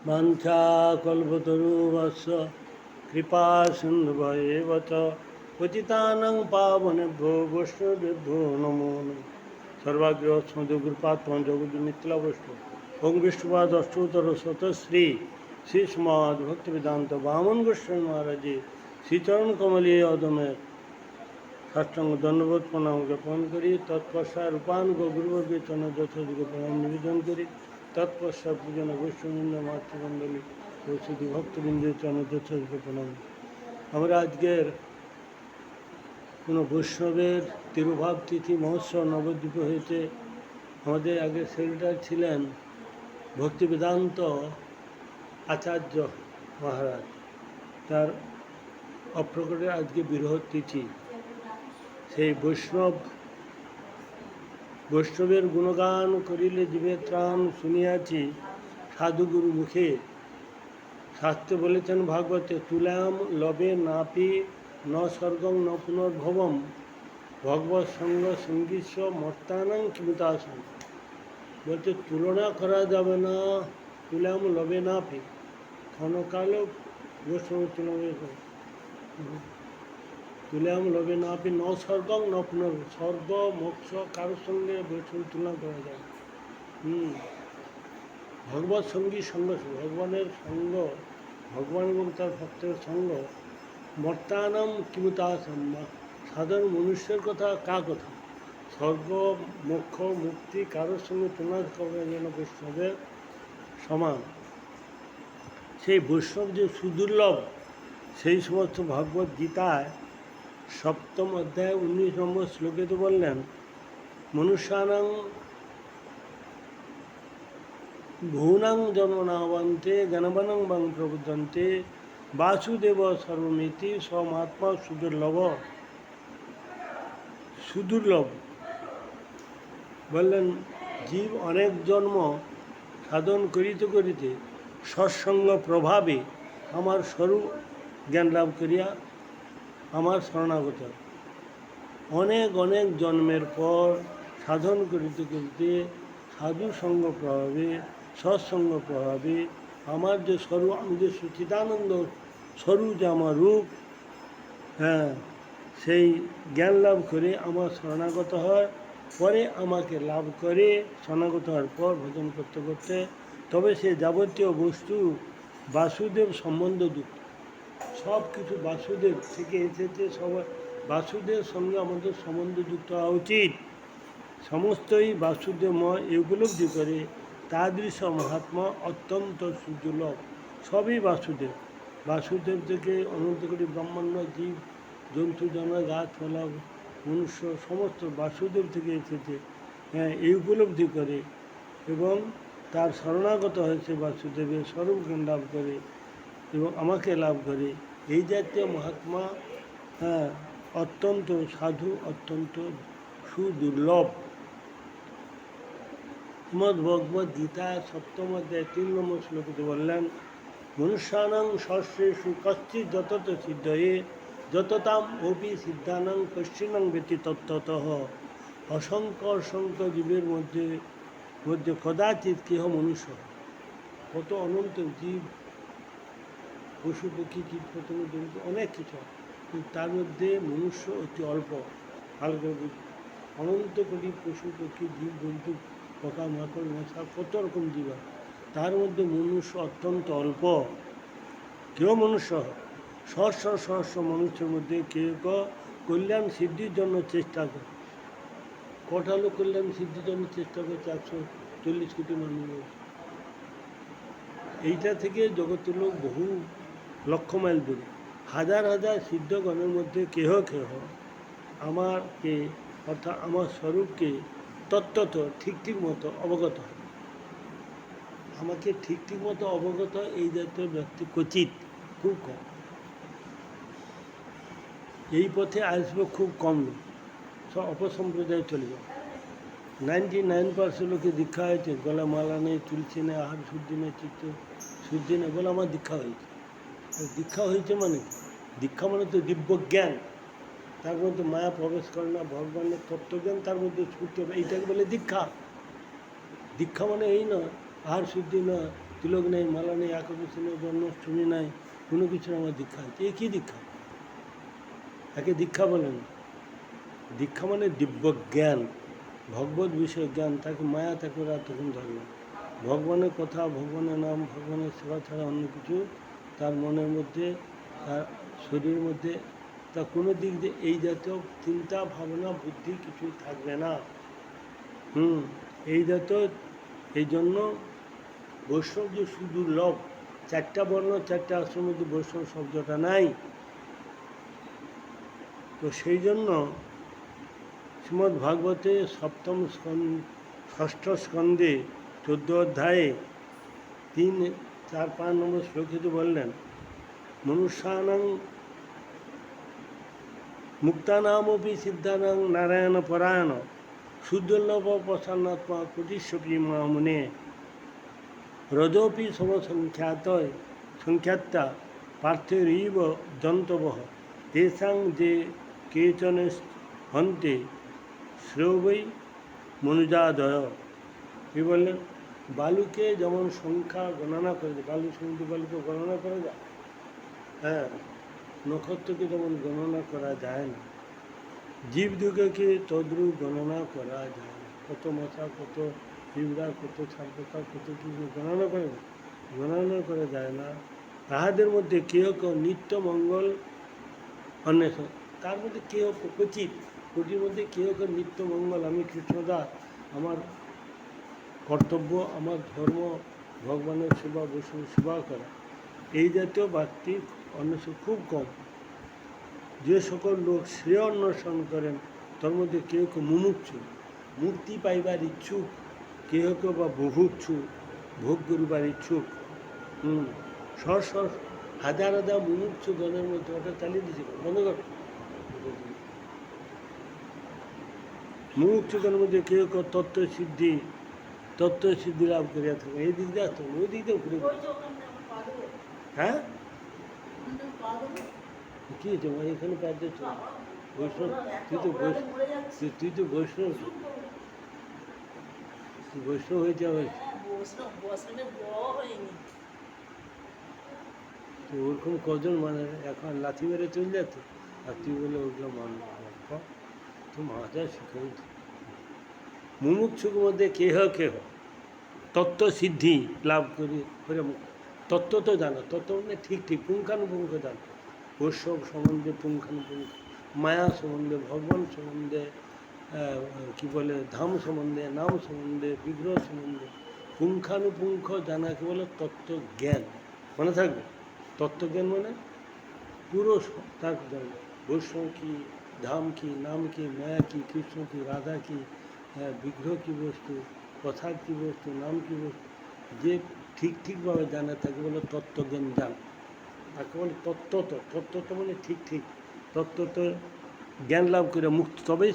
वाञ्छाकल्पतरुवस्य कृपा सिन्धुभयेव च पतितानां पावनेभ्यो वैष्णवेभ्यो नमो नमः सर्वाग्रहस्मदुर्पात्मा जगद्मिथिलावस्तु ओम विष्णुपाद अष्टोत्तर शतश्री শ্রী সমাজ ভক্তিবেদান্ত বামন গোস্বামী মহারাজে শ্রীচরণ কমলীয় অদমের সাষ্টাঙ্গ দণ্ডবোধ প্রণাম জ্ঞাপন করি তৎপশ্চাৎ রূপানুগ গুরুবর্গে চরণ যথাযোগ্য প্রণাম নিবেদন করি তৎপশ্চাৎ পূজন বৈষ্ণবৃন্দ মাতৃমণ্ডলী শুধু ভক্তবৃন্দের যথাযোগ্য প্রণাম। আমরা আজকের কোনো বৈষ্ণবের তিরুভাব তিথি, মহোৎসব, নবদ্বীপ হয়েছে আমাদের আগে সেক্রেটারি ছিলেন ভক্তি বেদান্ত আচার্য মহারাজ। তার অপ্রকটে আজকে বৃহৎ তিথি। সেই বৈষ্ণব বৈষ্ণবের গুণগান করিলে জীবে ত্রাণ শুনিয়াছি সাধুগুরু মুখে। শাস্ত্রে বলেছেন ভাগবতে, তুলাম লবে নাপি ন স্বর্গম ন পুনর্ভবম। ভগবত সঙ্গ সঙ্গীস্ব মর্তানাং কিমিতাসন। বলছে, তুলনা করা যাবে না। তুলাম লবে নাপি। ক্ষণকালেও বৈষ্ণব তুলনা তুলাম লবে নাপি ন স্বর্গম ন পুনর স্বর্গ, মোক্ষ কারোর সঙ্গে বৈষ্ণব তুলনা করা যায় হুম। ভগবত সঙ্গী সঙ্গ ভগবানের সঙ্গ, ভগবান এবং তার ভক্তের সঙ্গ। মর্তানাম কিমুতাসম সাধারণ মনুষ্যের কথা কা কথা? স্বর্গ, মোক্ষ, মুক্তি কারোর সঙ্গে তুলনা করা যেন বৈষ্ণবের সমান। সেই বৈষ্ণব যে সুদুর্লভ, সেই সমস্ত ভগবত গীতায় সপ্তম অধ্যায় উনিশ নম্বর শ্লোকে তো বললেন, মনুষ্যানাং ভূনাং জন্মনাবন্তে গণবনং বং বাসুদেব সর্বমিতি সমাত্মা সুদুর্লভ। সুদুর্লভ। বললেন, জীব অনেক জন্ম সাধন করিতে করিতে সৎসঙ্গ প্রভাবে আমার স্বরূপ জ্ঞান লাভ করিয়া আমার শরণাগত অনেক অনেক জন্মের পর সাধন করিতে করিতে সাধু সঙ্গ প্রভাবে, সৎসঙ্গ প্রভাবে আমার যে স্বরূপ, আমি যে সুচিদানন্দ স্বরূপ যে আমার রূপ হ্যাঁ সেই জ্ঞান লাভ করে আমার শরণাগত হয়, পরে আমাকে লাভ করে শরণাগত হওয়ার পর ভজন করতে করতে। তবে সে যাবতীয় বস্তু বাসুদেব সম্বন্ধযুক্ত। সব কিছু বাসুদেব থেকে এসেছে সব বাসুদেব সঙ্গে আমাদের সম্বন্ধ যুক্ত হওয়া উচিত। সমস্তই বাসুদেব বাসুদেবময় এগুলোব্ধি করে তাদৃশ মহাত্মা অত্যন্ত সুদুর্লভ সবই বাসুদেব। বাসুদেব থেকে অনন্ত কোটি ব্রহ্মাণ্ড জীব, জন্তু, জানোয়ার গাছপালা মনুষ্য, সমস্ত বাসুদেব থেকে এসেছে। হ্যাঁ এই উপলব্ধি করে এবং তার শরণাগত হয়েছে বাসুদেবের, স্বরূপ জ্ঞান লাভ করে এবং আমাকে লাভ করে। এই জাতীয় মহাত্মা হ্যাঁ অত্যন্ত সাধু, অত্যন্ত সুদুর্লভ। শ্রীমদ ভগবদ গীতা সপ্তম অধ্যায় তিন নম্বর শ্লোকতে বললেন, মনুষ্যানাং সশ্রেষু কশ্চিৎ যতত সিদ্ধয়ে, যততাম অপি সিদ্ধানাং কশ্চিনাং ব্যতি তত্ত্বত অসংখ্য অসংখ্য জীবের মধ্যে মধ্যে কদাচিৎ কেহ মনুষ্য। কত অনন্ত জীব পশু পক্ষী কীট পতঙ্গ অনেক কিছু কিন্তু তার মধ্যে মনুষ্য অতি অল্প। বুঝ- অনন্ত কোটি পশু পক্ষী জীব জন্তু পোকা মাকড় মশা, কত রকম জীব। তার মধ্যে মনুষ্য অত্যন্ত অল্প। কেউ মনুষ্য সহস্র সহস্র মানুষের মধ্যে কেউ কল্যাণ সিদ্ধির জন্য চেষ্টা করে। কটা লোক কল্যাণ সিদ্ধির জন্য চেষ্টা করে চারশো চল্লিশ কোটি মানুষ এইটা থেকে জগতের লোক বহু লক্ষ মাইল দূরে। হাজার হাজার সিদ্ধগণের মধ্যে কেহ কেহ আমারকে অর্থাৎ আমার স্বরূপকে তত্ত্বত ঠিক ঠিক মতো অবগত আমাকে ঠিক ঠিক মতো অবগত এই জাতীয় ব্যক্তি কচিত খুব কম। এই পথে আসবে খুব কম লোক। সব অপসম্প্রদায় চলে যাবে। নাইনটি নাইন পার্সেন্ট লোকে দীক্ষা হয়েছে গলা মালা নেই, তুলসী নেই, আহার শুদ্ধি নেই, চিত্ত শুদ্ধি নেই বলে আমার দীক্ষা হয়েছে। দীক্ষা হয়েছে মানে? দীক্ষা মানে তো দিব্য জ্ঞান তার মধ্যে মায়া প্রবেশ করে না, ভগবানের তত্ত্বজ্ঞান তার মধ্যে ছুটতে হবে এইটাকে বলে দীক্ষা। দীক্ষা মানে এই না, আহার শুদ্ধি না, তিলক নেই, মালা নেই, একাদশী নেই, জন্মাষ্টমী নাই, কোনো কিছুর আমার দীক্ষা আছে এ কী দীক্ষা? একে দীক্ষা বলেন দীক্ষা মানে দিব্য জ্ঞান ভগবত বিষয় জ্ঞান, তাকে মায়া তাকে ওরা তখন ধরবে ভগবানের কথা, ভগবানের নাম, ভগবানের সেবা ছাড়া অন্য কিছু তার মনের মধ্যে, তার শরীরের মধ্যে, তা কোনো দিক দিয়ে এই জাতীয় চিন্তা, ভাবনা, বুদ্ধি কিছুই থাকবে না। হুম, এই জাতীয়, এই জন্য বৈষ্ণব যে শুধু সুদুর্লভ চারটা বর্ণ, চারটা আশ্রমের মধ্যে বৈষ্ণব শব্দটা নাই। তো সেই জন্য শ্রীমদ্ ভাগবতে সপ্তম স্কন্দ ষষ্ঠ স্কন্ধে চোদ্দ অধ্যায়ে তিন চার, পাঁচ নম্বর শ্লোকিত বললেন, মনুষ্যানাং মুক্তানামপি সিদ্ধানাং নারায়ণ পরায়ণ সুদুর্লভ প্রসন্নাত্মা কোটিশ্বপি মুনে রজোপি সমসংখ্যাত সংখ্যাত্তা পার্থৈরৈব জন্তব তেষাং যে কেচন হন্তে শ্রেয়বৈ মনুজাদয়। কি বললেন? বালুকে যেমন সংখ্যা গণনা করে যায়, বালু সমুদ্র বালুকে গণনা করা যায় হ্যাঁ নক্ষত্রকে যেমন গণনা করা যায় না, জীবদুগকে তদ্রুপ গণনা করা যায় না। কত মশা কত পিঁপড়া, কত ছাপোকা কত কিছু গণনা করে না গণনা করা যায় না। তাহাদের মধ্যে কেহ কেউ নিত্য মঙ্গল অন্বেষণ, তার মধ্যে কেহ কচিত কোটির মধ্যে কেহ কেউ নিত্য মঙ্গল। আমি কৃষ্ণদাস আমার কর্তব্য আমার ধর্ম, ভগবানের সেবা বৈষ্ণব সেবা করা। এই জাতীয় ব্যক্তি অন্বেষণ খুব কম। যে সকল লোক শ্রেয় অন্বেষণ করেন, তার মধ্যে কেউ কেউ মুমুক্ষু মুক্তি পাইবার ইচ্ছুক কেহ কেউ বা বুভুক্ষু ভোগ করিবার ইচ্ছুক। হুম শ শ হাজার হাজার মুমুক্ষু গণের মধ্যে ওটা চালিয়ে দিয়েছিল বন্ধ কর। মুমুক্ষুগণের মধ্যে কেউ কেউ তত্ত্ব সিদ্ধি তত্ত্ব সিদ্ধি লাভ করিয়া থাকে। এই দিক দিয়ে আসতে ওই দিক দিয়ে ঘুরে। হ্যাঁ? কি হয়েছে? আমার এখানে বৈষ্ণব, তুই তো বৈষ্ণব তুই- তো বৈষ্ণব। তুই বৈষ্ণব হয়ে যাবে। তো ওরকম কজন মানে এখন লাথি মেরে চলে যেত? আর তুই বলে ওগুলো মান তো মাথা শিখাই মুমুক্ষুর মধ্যে কেহ কেহ? তত্ত্ব সিদ্ধি লাভ করি, করে তত্ত্ব তো জানো, তত্ত্ব মানে ঠিক ঠিক। পুঙ্খানুপুঙ্খ জানো। বৈষ্ণব সম্বন্ধে পুঙ্খানুপুঙ্খ, মায়া সম্বন্ধে, ভগবান সম্বন্ধে কি বলে, ধাম সম্বন্ধে, নাম সম্বন্ধে, বিগ্রহ সম্বন্ধে। পুঙ্খানুপুঙ্খ জানা জানাকে বলে? তত্ত্বজ্ঞান মনে থাকবে? তত্ত্বজ্ঞান মানে পুরো তার। বৈষ্ণব কি, ধাম কি, নাম কি, মায়া কি, কৃষ্ণ কি, রাধা কি হ্যাঁ, বিগ্রহ কী বস্তু কথা কী বস্তু নাম কি বস্তু যে ঠিক ঠিকভাবে জানে তাকে বলে তত্ত্বজ্ঞান জান। তাকে বলে তত্ত্বত তত্ত্বত মানে ঠিক ঠিক। তত্ত্বত জ্ঞান লাভ করে মুক্ত তবেই